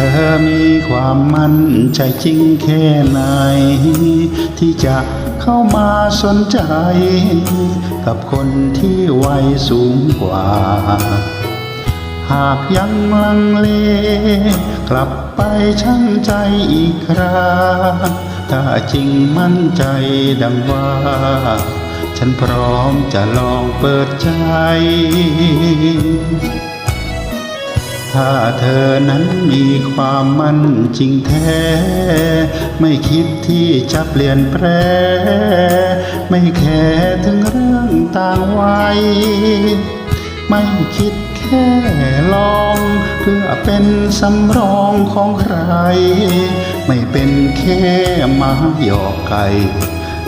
ธอมีความมั่นใจจริงแค่ไหน ที่จะเข้ามาสนใจ กับคนที่วัยสูงกว่า หากยังลังเล กลับไปชั่งใจอีกคราถ้าจริงมั่นใจดังว่า ฉันพร้อมจะลองเปิดใจ ถ้าเธอนั้นมีความมั่นจริงแท้ ไม่คิดที่จะเปลี่ยนแปลไม่แค่ถึงเรื่องต่างวัย ไม่คิดแค่ลอง เพื่อเป็นสำรองของใคร ไม่เป็นแค่มาหยอกไก่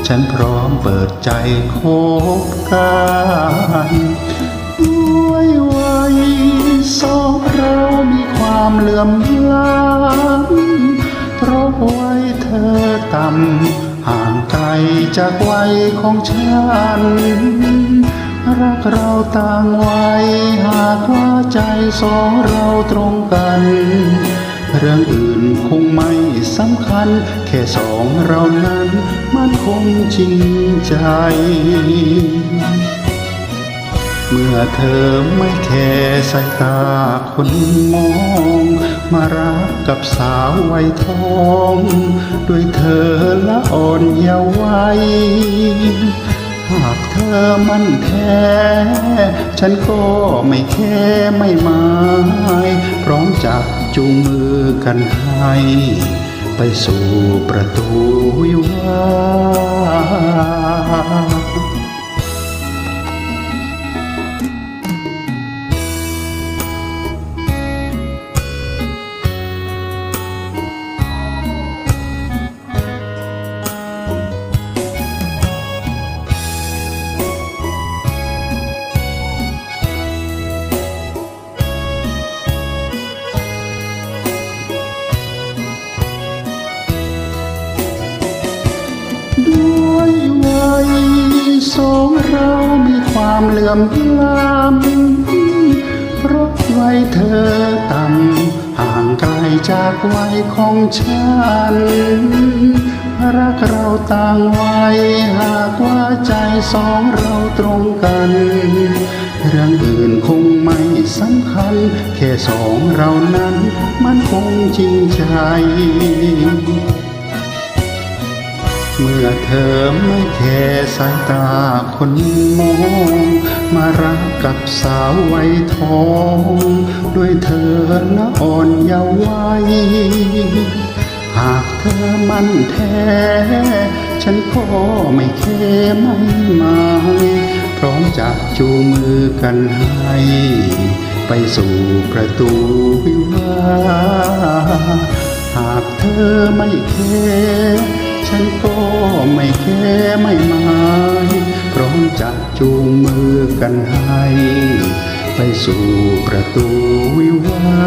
ฉันพร้อมเปิดใจคบกันำเพราะวัยเธอต่ำห่างไกลจากวัยของฉัน รักเราต่างวัยหากว่าใจสองเราตรงกัน เรื่องอื่นคงไม่สำคัญ แค่สองเรานั้นมันคงจริงใจ เมื่อเธอไม่แค่สายตาคนมอง มารักกับสาววัยทอง ด้วยเธอละอ่อนเยาว์วัยหากเธอมันแท้ ฉันก็ไม่แค่ไม่หมายพร้อมจับจูงมือกันให้ ไปสู่ประตูวิวาามเหลื่อมล้ำเพราะวัยเธอต่ำห่างไกลจากวัยของฉัน รักเราต่างวัยหากว่าใจสองเราตรงกัน เรื่องอื่นคงไม่สำคัญ แค่สองเรานั้นมันคงจริงใจเมื่อเธอไม่แค่สายตาคนมอง มารักกับสาววัยทอง ด้วยเธอละอ่อนเยาว์วัยหากเธอมันแท้ ฉันก็ไม่แค่ไม่หมายพร้อมจับจูมือกันให้ ไปสู่ประตูวิวาหากเธอไม่แค่ ฉันก็ไม่แค่ไม่มายพร้อมจะจูงมือกันให้ไปสู่ประตูวิวา